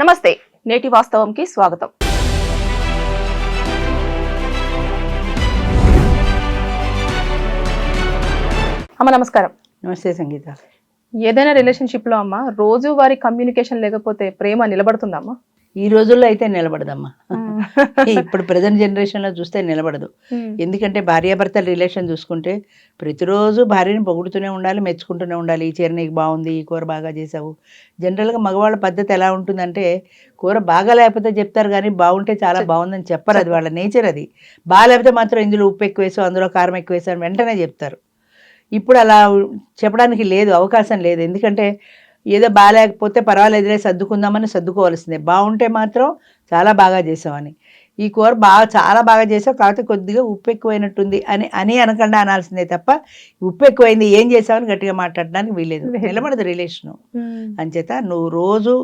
నమస్తే నేటి వాస్తవంకి స్వాగతం. అమ్మ నమస్కారం. నమస్తే సంగీత. ఏదైనా రిలేషన్షిప్లో అమ్మ రోజువారీ కమ్యూనికేషన్ లేకపోతే ప్రేమ నిలబడుతుందమ్మా ఈ రోజుల్లో అయితే నిలబడదమ్మా. ఇప్పుడు ప్రజెంట్ జనరేషన్లో చూస్తే నిలబడదు. ఎందుకంటే భార్యాభర్తల రిలేషన్ చూసుకుంటే ప్రతిరోజు భార్యని పొగుడుతూనే ఉండాలి మెచ్చుకుంటూనే ఉండాలి. ఈ చీర నీకు బాగుంది ఈ కూర బాగా చేసావు. జనరల్గా మగవాళ్ళ పద్ధతి ఎలా ఉంటుందంటే కూర బాగా లేకపోతే చెప్తారు కానీ బాగుంటే చాలా బాగుందని చెప్పరు అది వాళ్ళ నేచర్ అది. బాగా లేకపోతే మాత్రం ఇందులో ఉప్పు ఎక్కువ వేసావు అందులో కారం ఎక్కువ వేసావు అని వెంటనే చెప్తారు. ఇప్పుడు అలా చెప్పడానికి లేదు అవకాశం లేదు. ఎందుకంటే ఏదో బాగాలేకపోతే పర్వాలేదులే సర్దుకుందామని సర్దుకోవాల్సిందే. బాగుంటే మాత్రం చాలా బాగా చేసామని ఈ కూర బాగా చాలా బాగా చేసావు కాకపోతే కొద్దిగా ఉప్పు ఎక్కువైనట్టుంది అని అని అనకుండా అనాల్సిందే తప్ప ఉప్పు ఎక్కువైంది ఏం చేసావని గట్టిగా మాట్లాడడానికి వీలేదు లేదు. నిలబడదు రిలేషను. అంచేత నువ్వు రోజు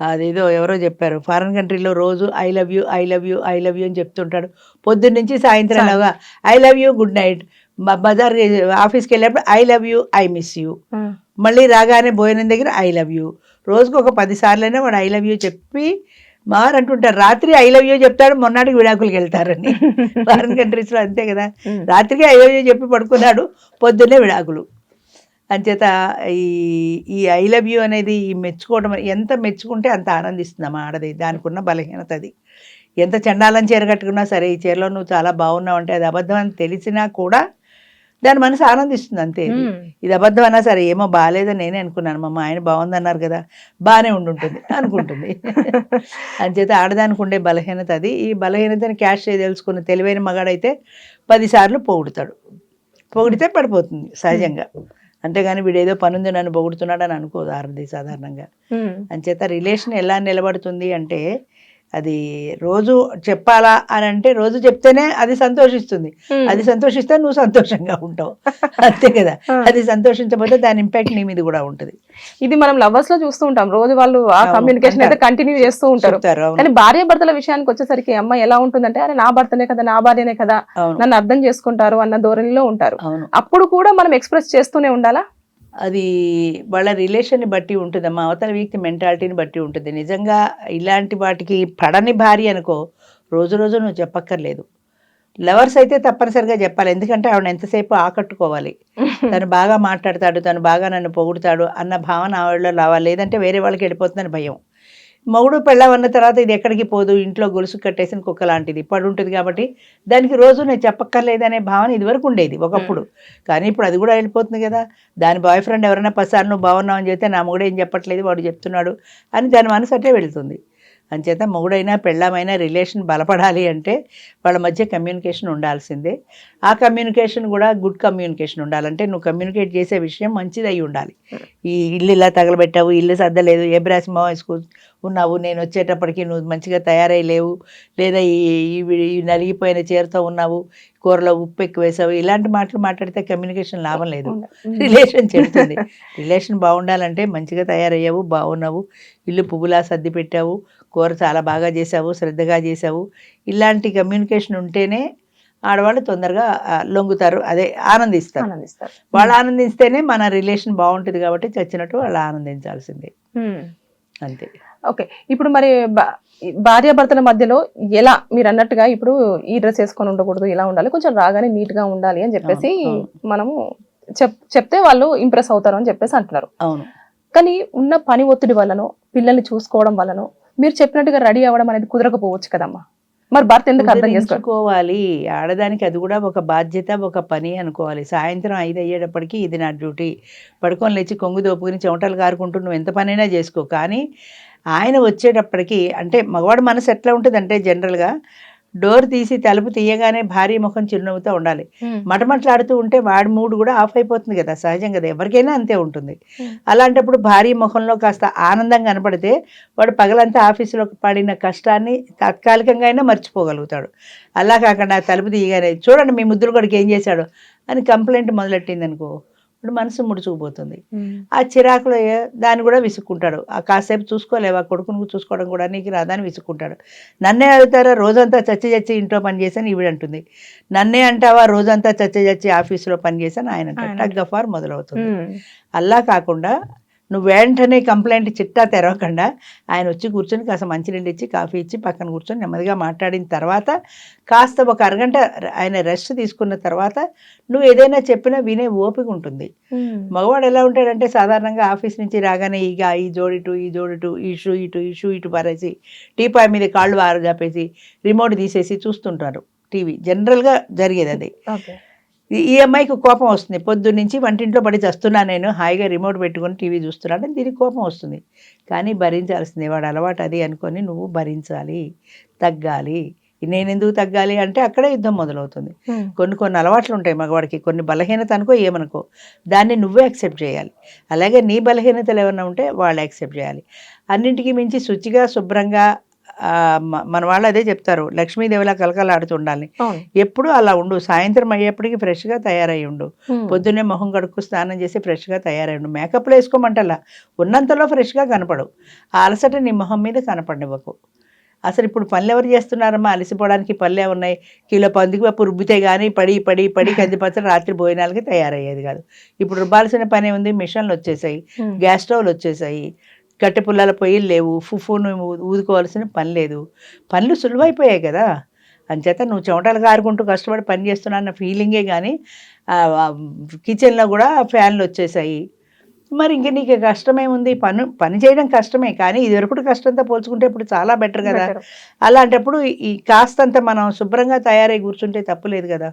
అదేదో ఎవరో చెప్పారు ఫారిన్ కంట్రీలో రోజు I love you I love you I love you అని చెప్తుంటాడు. పొద్దున్న నుంచి సాయంత్రం. లాగా I love you good night. Bazar ఆఫీస్కి వెళ్ళినప్పుడు I love you I miss you. మళ్ళీ రాగానే భోజనం దగ్గర ఐ లవ్ యూ. రోజుకు ఒక పది సార్లైనా వాడు ఐ లవ్ యూ చెప్పి మారు అంటుంటారు. రాత్రి ఐ లవ్ యూ చెప్తాడు మొన్నటికి విడాకులకి వెళ్తారని. ఫారిన్ కంట్రీస్లో అంతే కదా. రాత్రికి ఐ లవ్ యూ చెప్పి పడుకున్నాడు పొద్దున్నే విడాకులు. అంచేత ఈ ఈ ఐ లవ్ యూ అనేది ఈ మెచ్చుకోవడం ఎంత మెచ్చుకుంటే అంత ఆనందిస్తుందమ్మా ఆడది దానికి ఉన్న బలహీనత అది. ఎంత చండాలం చీర కట్టుకున్నా సరే ఈ చీరలో నువ్వు చాలా బాగున్నావు అంటే అది అబద్ధం అని తెలిసినా కూడా దాని మనసు ఆనందిస్తుంది అంతే ఇది. అబద్ధం అన్నా సరే ఏమో బాగాలేదని నేనే అనుకున్నాను. మా ఆయన బాగుందన్నారు కదా బాగానే ఉండుంటుంది అనుకుంటుంది. అంచేత ఆడదానికి ఉండే బలహీనత అది. ఈ బలహీనతని క్యాష్ చేయదలుచుకున్న తెలివైన మగాడైతే పదిసార్లు పొగుడుతాడు. పొగిడితే పడిపోతుంది సహజంగా. అంతేగాని వీడేదో పనుంది నన్ను పొగుడుతున్నాడు అని అనుకోదు ఆరది సాధారణంగా. అంచేత రిలేషన్ ఎలా నిలబడుతుంది అంటే అది రోజు చెప్పాలా అని అంటే రోజు చెప్తేనే అది సంతోషిస్తుంది. అది సంతోషిస్తే నువ్వు సంతోషంగా ఉంటావు. అంతే కదా. అది సంతోషించకపోతే దాని ఇంపాక్ట్ నీ మీద కూడా ఉంటుంది. ఇది మనం లవర్స్లో చూస్తూ ఉంటాం. రోజు వాళ్ళు ఆ కమ్యూనికేషన్ అయితే. కంటిన్యూ చేస్తూ ఉంటారు. కానీ భార్య భర్తల విషయానికి వచ్చేసరికి అమ్మాయి ఎలా ఉంటుందంటే అరే నా భర్తనే కదా నా భార్యనే కదా. నన్ను అర్థం చేసుకుంటారు అన్న ధోరణిలో ఉంటారు. అప్పుడు కూడా మనం ఎక్స్ప్రెస్ చేస్తూనే ఉండాలా? అది వాళ్ళ రిలేషన్ని బట్టి ఉంటుందమ్మా అవతల వ్యక్తి మెంటాలిటీని బట్టి ఉంటుంది. నిజంగా ఇలాంటి వాటికి పడని భార్య అనుకో రోజు రోజు నువ్వు చెప్పక్కర్లేదు. లవర్స్ అయితే తప్పనిసరిగా చెప్పాలి. ఎందుకంటే ఆవిడ ఎంతసేపు ఆకట్టుకోవాలి. తను బాగా మాట్లాడతాడు తను బాగా నన్ను పొగుడుతాడు అన్న భావన ఆవిడలో రావాలి. లేదంటే వేరే వాళ్ళకి వెళ్ళిపోతుందని భయం. మొగుడు పెళ్ళం అన్న తర్వాత ఇది ఎక్కడికి పోదు ఇంట్లో గొలుసు కట్టేసిన కుక్క లాంటిది. పడి ఉంటుంది కాబట్టి దానికి రోజు నేను చెప్పక్కర్లేదనే భావన ఇదివరకు ఉండేది ఒకప్పుడు. కానీ ఇప్పుడు అది కూడా వెళ్ళిపోతుంది కదా. దాని బాయ్ ఫ్రెండ్ ఎవరైనా పసారు నువ్వు బాగున్నావు అని చెప్తే నా మొగుడు ఏం చెప్పట్లేదు వాడు చెప్తున్నాడు అని దాని మనసు అట్టే వెళ్తుంది. అంచేత మొగుడైనా పెళ్ళామైనా రిలేషన్ బలపడాలి అంటే వాళ్ళ మధ్య కమ్యూనికేషన్ ఉండాల్సిందే. ఆ కమ్యూనికేషన్ కూడా గుడ్ కమ్యూనికేషన్ ఉండాలంటే నువ్వు కమ్యూనికేట్ చేసే విషయం మంచిది అయి ఉండాలి ఈ ఇల్లు ఇలా తగలబెట్టావు ఇల్లు సర్దలేదు ఏ బ్రాస్ వేసుకు ఉన్నావు నేను వచ్చేటప్పటికి నువ్వు మంచిగా తయారై లేవు లేదా ఈ ఈ- నలిగిపోయిన చీరతో ఉన్నావు కూరలో ఉప్పు ఎక్కువ వేసావు ఇలాంటి మాటలు మాట్లాడితే కమ్యూనికేషన్ లాభం లేదు. రిలేషన్ చెడుతుంది రిలేషన్ బాగుండాలంటే మంచిగా తయారయ్యావు బాగున్నావు ఇల్లు పువ్వులా సర్ది పెట్టావు కూర చాలా బాగా చేసావు శ్రద్ధగా చేసావు. ఇలాంటి కమ్యూనికేషన్ ఉంటేనే ఆడవాళ్ళు తొందరగా లొంగుతారు అదే ఆనందిస్తారు. వాళ్ళు ఆనందిస్తేనే మన రిలేషన్ బాగుంటుంది కాబట్టి చచ్చినట్టు వాళ్ళు ఆనందించాల్సిందే. అంతే. ఓకే. ఇప్పుడు మరి భార్య భర్తల మధ్యలో ఎలా మీరు అన్నట్టుగా ఇప్పుడు ఈ డ్రెస్ వేసుకొని ఉండకూడదు ఇలా ఉండాలి కొంచెం రాగానే నీట్గా ఉండాలి అని చెప్పేసి మనము చెప్ చెప్తే వాళ్ళు ఇంప్రెస్ అవుతారు అని చెప్పేసి అంటున్నారు. అవును. కానీ ఉన్న పని ఒత్తిడి వల్లనో పిల్లల్ని చూసుకోవడం వల్లనో మీరు చెప్పినట్టుగా రెడీ అవ్వడం అనేది కుదరకపోవచ్చు కదమ్మా. మరి భర్త ఎందుకు అర్థం చేసుకోవాలి ఆడదానికి అది కూడా ఒక బాధ్యత ఒక పని అనుకోవాలి. సాయంత్రం ఐదు అయ్యేటప్పటికి ఇది నా డ్యూటీ. పడుకొని లేచి కొంగు దోపుకుని చెమటలు కారుకుంటూ నువ్వు ఎంత పనైనా చేసుకో. కానీ ఆయన వచ్చేటప్పటికి అంటే మగవాడు మనసు ఎట్లా ఉంటుందంటే జనరల్గా డోర్ తీసి తలుపు తీయగానే భారీ ముఖం చిరునవ్వుతో ఉండాలి. మటమట్లాడుతూ ఉంటే వాడి మూడు కూడా ఆఫ్ అయిపోతుంది కదా సహజం కదా. ఎవరికైనా అంతే ఉంటుంది. అలాంటప్పుడు భారీ ముఖంలో కాస్త ఆనందం కనపడితే వాడు పగలంతా ఆఫీసులో పడిన కష్టాన్ని తాత్కాలికంగా అయినా మర్చిపోగలుగుతాడు. అలా కాకుండా తలుపు తీయగానే చూడండి మీ ముద్దులు కొడుకు ఏం చేశాడు? అని కంప్లైంట్ మొదలెట్టింది అనుకో ఇప్పుడు మనసు ముడుచుకుపోతుంది. ఆ చిరాకులో దాన్ని కూడా విసుక్కుంటాడు. ఆ కాసేపు చూసుకోలేవా కొడుకును చూసుకోవడం కూడా నీకు రాదని విసుక్కుంటాడు. నన్నే అడుగుతారా? రోజంతా చచ్చి చచ్చి ఇంట్లో పని చేశాను ఈవిడ అంటుంది. నన్నే అంటావా? రోజంతా చచ్చి చచ్చి ఆఫీసులో పని చేశాను ఆయన గఫార్ మొదలవుతుంది. అలా కాకుండా నువ్వు వెంటనే కంప్లైంట్ చిట్టా తెరవకుండా ఆయన వచ్చి కూర్చొని కాస్త మంచినీళ్ళు ఇచ్చి కాఫీ ఇచ్చి పక్కన కూర్చొని నెమ్మదిగా మాట్లాడిన తర్వాత కాస్త ఒక అరగంట ఆయన రెస్ట్ తీసుకున్న తర్వాత నువ్వు ఏదైనా చెప్పినా వినే ఓపిక ఉంటుంది. మగవాడు ఎలా ఉంటాడంటే సాధారణంగా ఆఫీస్ నుంచి రాగానే ఇక ఈ జోడిటు ఈ జోడిటు ఈ షూ ఇటు ఈ షూ ఇటు పారేసి టీపాయ్ మీద కాళ్ళు వారు చాపేసి రిమోట్ తీసేసి చూస్తుంటారు టీవీ. జనరల్గా జరిగేది అది. ఓకే. ఈ- అమ్మాయికి కోపం వస్తుంది. పొద్దున్న నుంచి వంటింట్లో పడి చస్తున్నా నేను హాయిగా రిమోట్ పెట్టుకొని టీవీ చూస్తున్నాను దీనికి కోపం వస్తుంది. కానీ భరించాల్సిందే వాడు అలవాటు అది అనుకొని నువ్వు భరించాలి తగ్గాలి. నేను ఎందుకు తగ్గాలి అంటే అక్కడే యుద్ధం మొదలవుతుంది. కొన్ని కొన్ని అలవాట్లు ఉంటాయి మగవాడికి. కొన్ని బలహీనత అనుకో ఏమనుకో. దాన్ని నువ్వే యాక్సెప్ట్ చేయాలి. అలాగే నీ బలహీనతలు ఏమైనా ఉంటే వాళ్ళు యాక్సెప్ట్ చేయాలి. అన్నింటికి మించి శుచిగా శుభ్రంగా మన వాళ్ళు అదే చెప్తారు లక్ష్మీదేవిలా కలకలాడుతూ ఉండాలి అవును. ఎప్పుడు అలా ఉండు సాయంత్రం అయ్యేప్పటికి ఫ్రెష్గా తయారై ఉండు. పొద్దున్నే మొహం కడుక్కు స్నానం చేసి ఫ్రెష్గా తయారై ఉండు. మేకప్లు వేసుకోమంటలా. ఉన్నంతలో ఫ్రెష్గా కనపడు ఆ అలసట నీ మొహం మీద కనపడివ్వకు. అసలు ఇప్పుడు పనులు ఎవరు చేస్తున్నారమ్మా? అలసిపోవడానికి పనులే ఉన్నాయి. కిలో పందికి పప్పు రుబ్బితే కానీ పడి పడి పడి కందిపచ్చలు రాత్రి భోజనాలకి తయారయ్యేది కాదు. ఇప్పుడు రుబ్బాల్సిన పని ఉంది మిషన్లు వచ్చేసాయి గ్యాస్ స్టవ్లు వచ్చేసాయి. గట్టి పుల్లల పొయ్యిలు లేవు. ఫుఫును ఊదుకోవాల్సిన పని లేదు. పనులు సులువైపోయాయి కదా. అంచేత నువ్వు చెమటలు కారుకుంటూ కష్టపడి పని చేస్తున్నా అన్న ఫీలింగే కానీ కిచెన్లో కూడా ఫ్యాన్లు వచ్చేసాయి. మరి ఇంక నీకు కష్టమేముంది? పని పని చేయడం కష్టమే. కానీ ఇది వరకు కష్టంతో పోల్చుకుంటే ఇప్పుడు చాలా బెటర్ కదా. అలాంటప్పుడు ఈ కాస్తంత మనం శుభ్రంగా తయారై కూర్చుంటే తప్పులేదు కదా.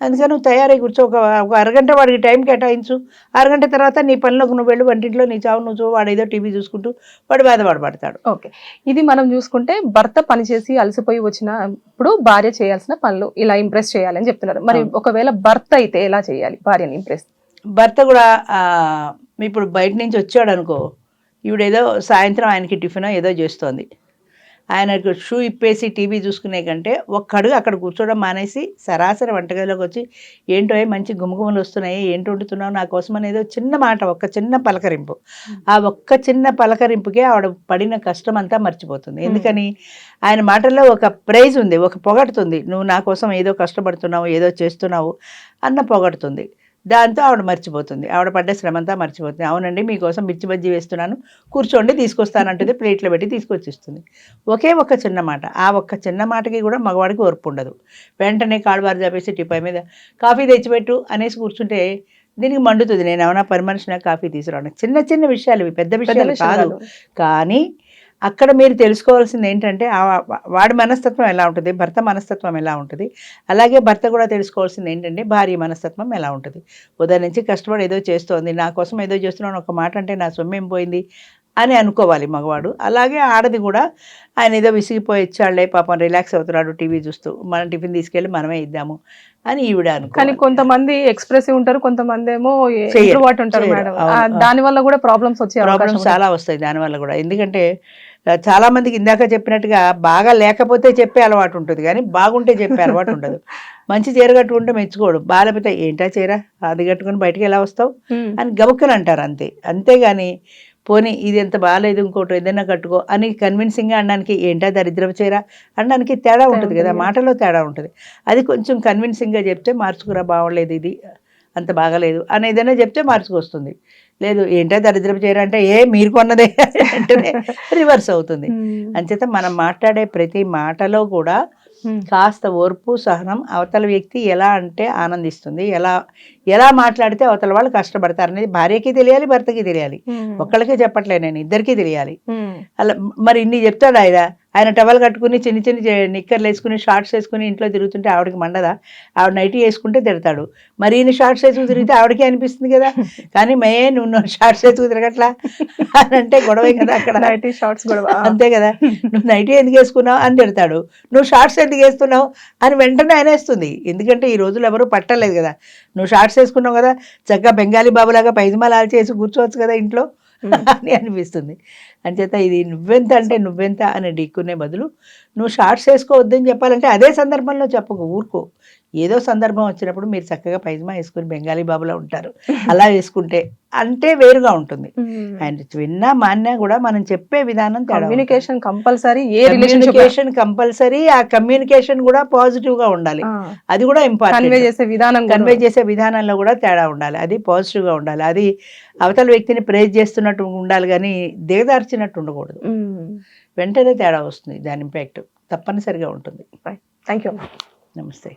అందుకని నువ్వు తయారై కూర్చో. ఒక ఒక అరగంట వాడికి టైం కేటాయించు. అరగంట తర్వాత నీ పనిలోకి నువ్వు వెళ్ళు. వంటింట్లో నీ చావు నువ్వు వాడు ఏదో టీవీ చూసుకుంటూ వాడు బాధపడి పడతాడు. ఓకే. ఇది మనం చూసుకుంటే భర్త పనిచేసి అలసిపోయి వచ్చినప్పుడు భార్య చేయాల్సిన పనులు ఇలా ఇంప్రెస్ చేయాలని చెప్తున్నారు. మరి. ఒకవేళ భర్త అయితే ఎలా చేయాలి? భార్యని ఇంప్రెస్ భర్త కూడా ఇప్పుడు బయట నుంచి వచ్చాడు అనుకో ఈవిడేదో సాయంత్రం ఆయనకి టిఫిన్ ఏదో చేస్తోంది. ఆయనకు షూ ఇప్పేసి టీవీ చూసుకునే కంటే ఒక్కడుగు అక్కడ కూర్చోవడం మానేసి సరాసరి వంటగదిలోకి వచ్చి ఏంటో మంచి గుమగుమలు వస్తున్నాయి ఏంటి వండుతున్నావు నా కోసం అనేదో చిన్న మాట ఒక్క చిన్న పలకరింపు. ఆ ఒక్క చిన్న పలకరింపుకే ఆవిడ పడిన కష్టం అంతా మర్చిపోతుంది ఎందుకని? ఆయన మాటల్లో ఒక ప్రైజ్ ఉంది ఒక పొగడుతుంది. నువ్వు నా కోసం ఏదో కష్టపడుతున్నావు ఏదో చేస్తున్నావు అన్న పొగడుతుంది. దాంతో ఆవిడ మర్చిపోతుంది. ఆవిడ పడ్డ శ్రమంతా మర్చిపోతుంది. అవునండి మీకోసం మిర్చి బజ్జీ వేస్తున్నాను. కూర్చోండి తీసుకొస్తానంటుంది. ప్లేట్లో పెట్టి తీసుకొచ్చిస్తుంది. ఒకే ఒక్క చిన్న మాట. ఆ ఒక్క చిన్న మాటకి కూడా మగవాడికి ఓర్పు ఉండదు. వెంటనే కాడుబారు చాపేసి టిప్పాయి మీద కాఫీ తెచ్చిపెట్టు అనేసి కూర్చుంటే దీనికి మండుతుంది. నేను ఏమైనా పని మనిషినా కాఫీ తీసుకురావడం చిన్న చిన్న విషయాలు ఇవి. పెద్ద విషయాలు కాదు. కానీ అక్కడ మీరు తెలుసుకోవాల్సింది ఏంటంటే వాడి మనస్తత్వం ఎలా ఉంటుంది భర్త మనస్తత్వం ఎలా ఉంటుంది అలాగే భర్త కూడా తెలుసుకోవాల్సింది ఏంటంటే భార్య మనస్తత్వం ఎలా ఉంటుంది. ఉదయం నుంచి కష్టపడి ఏదో చేస్తోంది నా కోసం ఏదో చేస్తున్నాను ఒక మాట అంటే నా సొమ్మేం పోయింది? అని అనుకోవాలి మగవాడు. అలాగే ఆడది కూడా ఆయన ఏదో విసిగిపోయి ఇచ్చాడులే పాపం రిలాక్స్ అవుతున్నాడు టీవీ చూస్తూ మనం టిఫిన్ తీసుకెళ్ళి మనమే ఇద్దాము అని ఈవిడ కానీ కొంతమంది ఎక్స్ప్రెసివ్ ఉంటారు కొంతమంది ఏమో ఉంటారు. దాని వల్ల కూడా ప్రాబ్లమ్స్ వచ్చే ప్రాబ్లమ్స్. చాలా వస్తాయి దానివల్ల కూడా. ఎందుకంటే చాలా మందికి ఇందాక చెప్పినట్టుగా బాగా లేకపోతే చెప్పే అలవాటు ఉంటుంది కానీ బాగుంటే చెప్పే అలవాటు ఉండదు. మంచి చీర కట్టుకుంటే మెచ్చుకోడు. బాగాలేకపోతే ఏంటా చీర? అది కట్టుకుని బయటికి ఎలా వస్తావు. అని గబుక్కని అంటారు అంతే. అంతేగాని పోనీ ఇది ఎంత బాగాలేదు ఇంకోటి ఏదైనా కట్టుకో అని కన్విన్సింగ్గా అనడానికి ఏంటా దరిద్రపు చీర అనడానికి తేడా ఉంటుంది కదా. మాటలో తేడా ఉంటుంది అది కొంచెం కన్విన్సింగ్గా చెప్తే మార్చుకురా బాగోలేదు ఇది అంత బాగలేదు అని ఏదైనా చెప్తే మార్చుకొస్తుంది లేదు ఏంటా దరిద్రపు చీర అంటే ఏ మీరు కొన్నదే అంటేనే రివర్స్ అవుతుంది. అంచేత మనం మాట్లాడే ప్రతి మాటలో కూడా. కాస్త ఓర్పు సహనం అవతల వ్యక్తి ఎలా అంటే ఆనందిస్తుంది. ఎలా ఎలా మాట్లాడితే అవతల వాళ్ళు కష్టపడతారు అనేది భార్యకి తెలియాలి భర్తకి తెలియాలి. ఒక్కళ్ళకే చెప్పట్లే నేను ఇద్దరికీ తెలియాలి. అలా మరి ఇన్ని చెప్తాడు ఆయన ఆయన టవల్ కట్టుకుని చిన్న చిన్న నిక్కర్లు వేసుకుని షార్ట్స్ వేసుకుని ఇంట్లో తిరుగుతుంటే ఆవిడకి మండదా? ఆవిడ నైటీ వేసుకుంటే తిడతాడు. మరి ఈయన షార్ట్స్ వేసుకు తిరిగితే ఆవిడకి అనిపిస్తుంది కదా? కానీ మే నువ్వు షార్ట్స్ వేసుకు తిరగట్లా? అని అంటే గొడవే కదా అక్కడ. నైటీ షార్ట్స్ ఆ. అంతే కదా? నువ్వు నైటీ ఎందుకు వేసుకున్నావు అని తిడతాడు. నువ్వు షార్ట్స్ ఎందుకు వేస్తున్నావు అని వెంటనే అనేస్తుంది. ఎందుకంటే ఈ రోజులు ఎవరు పట్టలేదు కదా. నువ్వు షార్ట్స్ వేసుకున్నావు కదా? చక్కగా బెంగాలీ బాబులాగా పైజమాలాలు చేసి కూర్చోవచ్చు కదా ఇంట్లో? అని అనిపిస్తుంది. అంచేత ఇది నువ్వెంత అంటే నువ్వెంత అని ఢీక్కునే బదులు నువ్వు షార్ట్స్ వేసుకోవద్దని చెప్పాలంటే అదే సందర్భంలో చెప్పకు ఊరుకో. ఏదో సందర్భం వచ్చినప్పుడు మీరు చక్కగా పైజమా వేసుకుని బెంగాలీ బాబులా ఉంటారు. అలా వేసుకుంటే అంటే వేరుగా ఉంటుంది. ఆయన విన్నా మాన్నా కూడా మనం చెప్పే విధానం. కమ్యూనికేషన్ కంపల్సరీ ఏ కమ్యూనికేషన్ కంపల్సరీ ఆ కమ్యూనికేషన్ కూడా పాజిటివ్గా ఉండాలి అది కూడా కన్వే ఇంపార్టెంట్ చేసే విధానం కన్వే చేసే విధానంలో కూడా తేడా ఉండాలి. అది పాజిటివ్గా ఉండాలి. అది అవతల వ్యక్తిని ప్రేజ్ చేస్తున్నట్టు ఉండాలి కానీ దిగదార్చినట్టు ఉండకూడదు. వెంటనే తేడా వస్తుంది. దాని ఇంపాక్ట్ తప్పనిసరిగా ఉంటుంది. థ్యాంక్ యూ నమస్తే.